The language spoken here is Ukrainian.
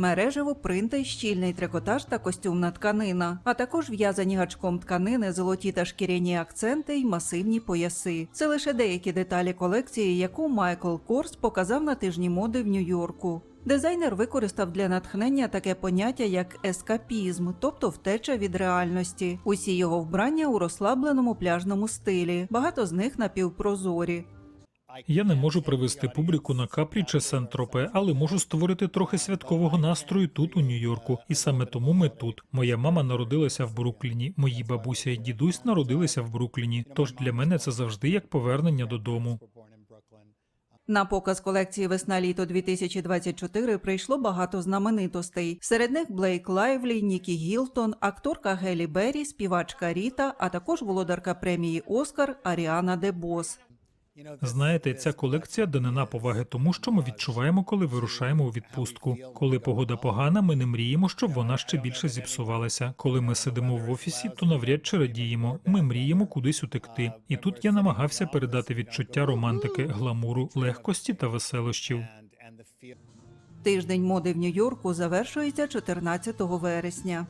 мережево, принти, щільний трикотаж та костюмна тканина, а також в'язані гачком тканини, золоті та шкіряні акценти й масивні пояси. Це лише деякі деталі колекції, яку Майкл Корс показав на тижні моди в Нью-Йорку. Дизайнер використав для натхнення таке поняття як ескапізм, тобто втеча від реальності. Усі його вбрання у розслабленому пляжному стилі, багато з них напівпрозорі. Я не можу привести публіку на капрі чи Сент-Тропе, але можу створити трохи святкового настрою тут, у Нью-Йорку. І саме тому ми тут. Моя мама народилася в Брукліні, мої бабуся і дідусь народилися в Брукліні. Тож для мене це завжди як повернення додому. На показ колекції весна-літо 2024 прийшло багато знаменитостей. Серед них Блейк Лайвлі, Нікі Гілтон, акторка Гелі Беррі, співачка Ріта, а також володарка премії Оскар Аріана Дебос. Знаєте, ця колекція данина поваги тому, що ми відчуваємо, коли вирушаємо у відпустку. Коли погода погана, ми не мріємо, щоб вона ще більше зіпсувалася. Коли ми сидимо в офісі, то навряд чи радіємо. Ми мріємо кудись утекти. І тут я намагався передати відчуття романтики, гламуру, легкості та веселощів. Тиждень моди в Нью-Йорку завершується 14 вересня.